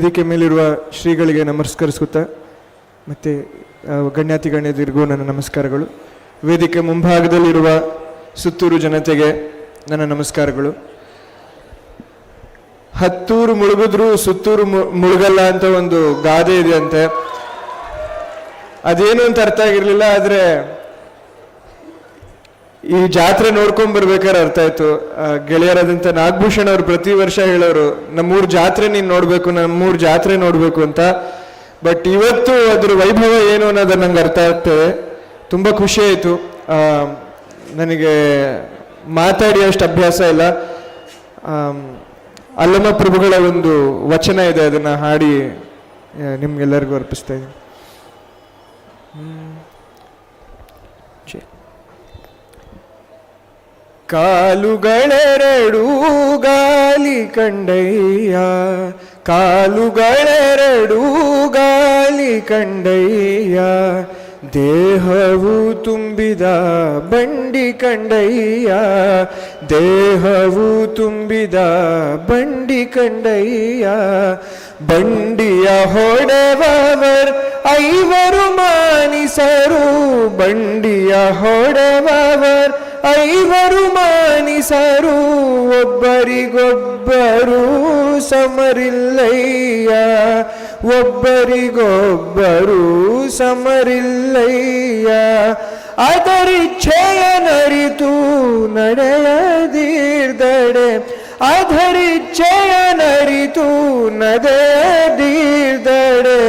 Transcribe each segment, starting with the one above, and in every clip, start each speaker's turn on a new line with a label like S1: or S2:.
S1: ವೇದಿಕೆ ಮೇಲಿರುವ ಶ್ರೀಗಳಿಗೆ ನಮಸ್ಕರಿಸುತ್ತಾ, ಮತ್ತು ಗಣ್ಯಾತಿ ಗಣ್ಯದಿರಿಗೂ ನನ್ನ ನಮಸ್ಕಾರಗಳು. ವೇದಿಕೆ ಮುಂಭಾಗದಲ್ಲಿರುವ ಸುತ್ತೂರು ಜನತೆಗೆ ನನ್ನ ನಮಸ್ಕಾರಗಳು. ಹತ್ತೂರು ಮುಳುಗಿದ್ರು ಸುತ್ತೂರು ಮುಳುಗಲ್ಲ ಅಂತ ಒಂದು ಗಾದೆ ಇದೆಯಂತೆ. ಅದೇನು ಅಂತ ಅರ್ಥ ಆಗಿರಲಿಲ್ಲ, ಆದ್ರೆ ಈ ಜಾತ್ರೆ ನೋಡ್ಕೊಂಡ್ ಬರ್ಬೇಕಾದ್ರೆ ಅರ್ಥ ಆಯ್ತು. ಗೆಳೆಯರಾದಂಥ ನಾಗಭೂಷಣ ಅವ್ರು ಪ್ರತಿ ವರ್ಷ ಹೇಳೋರು, ನಮ್ಮೂರ್ ಜಾತ್ರೆ ನೀನ್ ನೋಡ್ಬೇಕು, ನಮ್ಮೂರ್ ಜಾತ್ರೆ ನೋಡ್ಬೇಕು ಅಂತ. ಬಟ್ ಇವತ್ತು ಅದ್ರ ವೈಭವ ಏನು ಅನ್ನೋದು ನಂಗೆ ಅರ್ಥ ಆಗ್ತದೆ ತುಂಬಾ ಖುಷಿ ಆಯ್ತು. ನನಗೆ ಮಾತಾಡಿ ಅಷ್ಟು ಅಭ್ಯಾಸ ಇಲ್ಲ. ಅಲ್ಲಮ ಪ್ರಭುಗಳ ಒಂದು ವಚನ ಇದೆ, ಅದನ್ನ ಹಾಡಿ ನಿಮ್ಗೆಲ್ಲರಿಗೂ ಅರ್ಪಿಸ್ತಾ ಇದ್ದೀನಿ. ಕಾಲುಗಳೆರಡೂ ಗಾಲಿ ಕಂಡಯ್ಯ. ಕಾಲುಗಳೆರಡೂ ಗಾಲಿ ಕಂಡಯ್ಯ. ದೇಹವು ತುಂಬಿದ ಬಂಡಿ ಕಂಡಯ್ಯ. ದೇಹವು ತುಂಬಿದ ಬಂಡಿ ಕಂಡಯ್ಯ. ಬಂಡಿಯ ಹೊಡೆವವರ್ ಐವರು ಮಾನಿಸರು. ಬಂಡಿಯ ಹೊಡೆವವರ್ ಐವರು ಮಾನಿಸರು ಒಬ್ಬರಿಗೊಬ್ಬರು ಸಮರಿಲ್ಲಯ್ಯ. ಒಬ್ಬರಿಗೊಬ್ಬರು ಸಮರಿಲ್ಲಯ್ಯ. ಅದರಿಚ್ಛೆಯ ನರಿತು ನಡೆಯದೀರ್ದಡೆ. ಅದರಿಚ್ಛೆಯ ನರಿತು ನದೀರ್ದಡೆ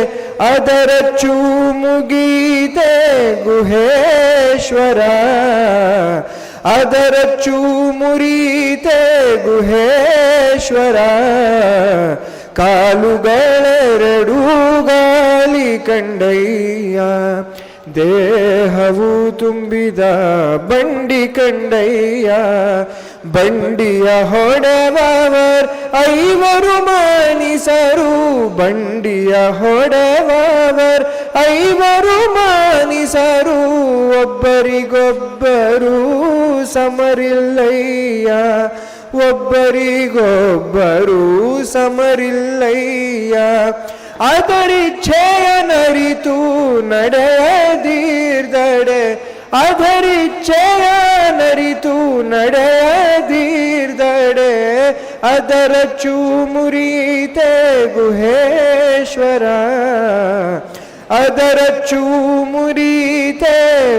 S1: ಅದರ ಚೂಮುಗೀತೆ ಗುಹೇಶ್ವರ. ಅದರ ಚೂಮುರಿತೆ ಗುಹೇಶ್ವರ ಕಾಲುಗಳೆರಡೂ ಗಾಲಿ ಕಂಡಯ್ಯ. ದೇಹವು ತುಂಬಿದ ಬಂಡಿ ಕಂಡಯ್ಯ. ಬಂಡಿಯ ಹೊಡೆವರ್ ಐವರು ಮಾನಿಸರು. ಬಂಡಿಯ ಹೊಡೆವರ್ ಐವರು ಮಾನಿಸರು. ಒಬ್ಬರಿಗೊಬ್ಬರು ಸಮರಿಲ್ಲಯ್ಯ. ಒಬ್ಬರಿಗೊಬ್ಬರು ಸಮರಿಲ್ಲಯ್ಯ. ಅದರಿಚ್ಛೆಯ ನರಿತು ನಡೆಯದೀರ್ದಡೆ ಅದರಿಚ್ಛೆಯ ನರಿತು ನಡೆಯದೀರ್ದಡೆ ಅದರ ಚೂಮುರಿತೆ ಗುಹೇಶ್ವರ ಅದರ ಚೂಮುರೀತೆ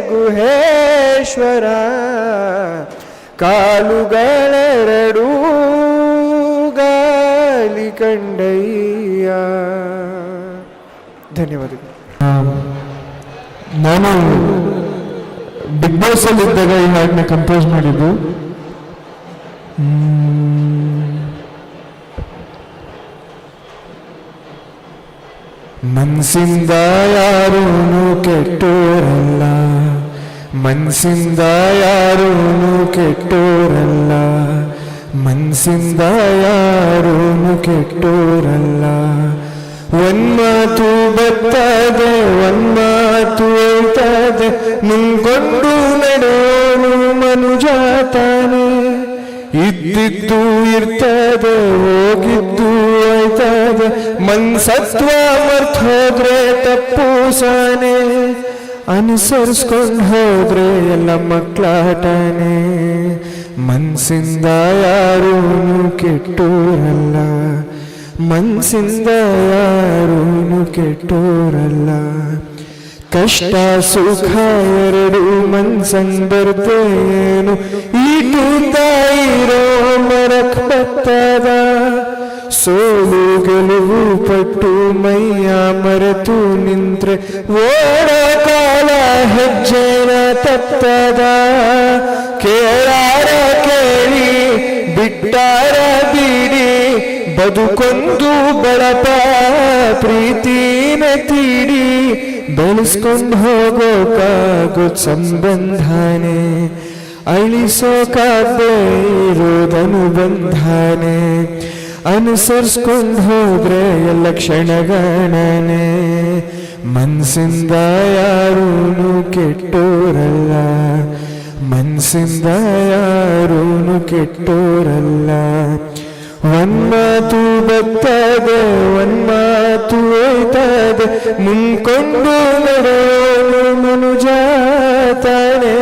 S1: ಗುಹೇಶ್ವರ ಕಾಲುಗಳೆರಡೂ ಗಾಲಿ ಕಂಡಯ್ಯ. ಧನ್ಯವಾದಗಳು.
S2: ನಾನು ಬಿಗ್ ಬಾಸ್ ಅಲ್ಲಿ ಇದ್ದಾಗ ಈ ಹಾಡನ್ನ ಕಂಪೋಸ್ ಮಾಡಿದ್ದು ಮನ್ಸಿಂದ ಯಾರೂನು ಕೆಟ್ಟೋರಲ್ಲ ಮನ್ಸಿಂದ ಯಾರೂನು ಕೆಟ್ಟೋರಲ್ಲ ಮನ್ಸಿಂದ ಯಾರೂನು ಕೆಟ್ಟೋರಲ್ಲ ಒಂದ್ಮಾತು ಬರ್ತದೆ ಒಂದ್ಮಾತು ಹೇಳ್ತದೆ ಮುಂಗೊಂಡು ನಡೆಯೋನು ಮನುಜಾತಾನೆ ಇದ್ದಿದ್ದು ಇರ್ತದೆ, ಹೋಗಿದ್ದು ಆಯ್ತದೆ ಮನ್ಸತ್ವ ಮರ್ತೋದ್ರೆ ತಪ್ಪು ಸಾನೆ ಅನುಸರಿಸ್ಕೊಂಡು ಹೋದ್ರೆ ಎಲ್ಲ ಮಕ್ಕಳಾಟನೆ. ಮನ್ಸಿಂದ ಯಾರೂ ಕೆಟ್ಟೋರಲ್ಲ. ಮನ್ಸಿಂದ ಯಾರೂ ಕೆಟ್ಟೋರಲ್ಲ. ಕಷ್ಟ ಸುಖ ಎರಡು ಮನ್ಸಂಗ್ ಬರ್ತೇನು ಈಟು ತಾಯಿರೋ ಮರಕ್ ಬತ್ತದ ಸೋಲು ಗೆಲುವು ಪಟ್ಟು ಮೈಯ ಮರೆತು ನಿಂತ್ರೆ ಓಡ ಕಾಲ ಹೆಜ್ಜೆನ ತತ್ತದ. ಕೇಳಾರ ಕೇಳಿ, ಬಿಟ್ಟಾರ ಬಿಡಿ, ಬದುಕೊಂದು ಬಳಪ, ಪ್ರೀತಿನ ತೀಡಿ ಬೆಳೆಸ್ಕೊಂಡು ಹೋಗೋಕಾಗೋದ್ ಸಂಬಂಧನೆ ಅಳಿಸೋಕಾಗ್ದೇ ಇರೋದನು ಬಂಧನೆ, ಅನುಸರಿಸ್ಕೊಂಡು ಹೋದ್ರೆ ಎಲ್ಲ ಕ್ಷಣಗಣನೆ. ಮನ್ಸಿಂದ ಯಾರೂನು ಕೆಟ್ಟೋರಲ್ಲ, ಮನ್ಸಿಂದ ಯಾರೂನು ಕೆಟ್ಟೋರಲ್ಲ.
S1: ಒನ್ಮಾತು ಬತ್ತದೆ ಒನ್ಮಾತು ಹೋಯ್ತದೆ. ಮುಂಕೊಂಡು ನಡೆಯೋನು ಮನುಜಾತಾನೆ. ತಾನೇ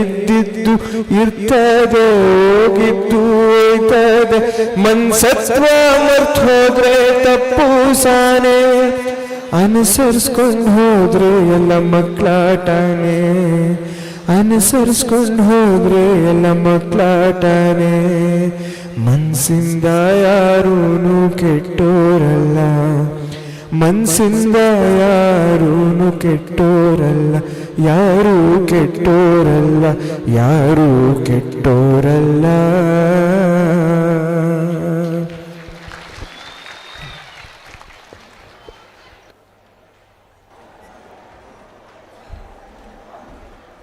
S1: ಇದ್ದಿದ್ದು ಇರ್ತದೆ, ಹೋಗಿದ್ದು ಹೋಯ್ತದೆ. ಮನ್ಸತ್ವ ಮರ್ತ್ ಹೋದ್ರೆ ತಪ್ಪು ಸಾನೆ. ಅನುಸರಿಸ್ಕೊಂಡು ಹೋದ್ರೆ ಎಲ್ಲ ಮಕ್ಕಳಾಟನೆ ಅನುಸರಿಸ್ಕೊಂಡು ಹೋದ್ರೆ ಎಲ್ಲ ಮಕ್ಕಳಾಟನೆ ಮನ್ಸಿಂದ ಯಾರೂನು ಕೆಟ್ಟೋರಲ್ಲ ಮನ್ಸಿಂದ ಯಾರೂನು ಕೆಟ್ಟೋರಲ್ಲ ಯಾರು ಕೆಟ್ಟೋರಲ್ಲ ಯಾರು ಕೆಟ್ಟೋರಲ್ಲ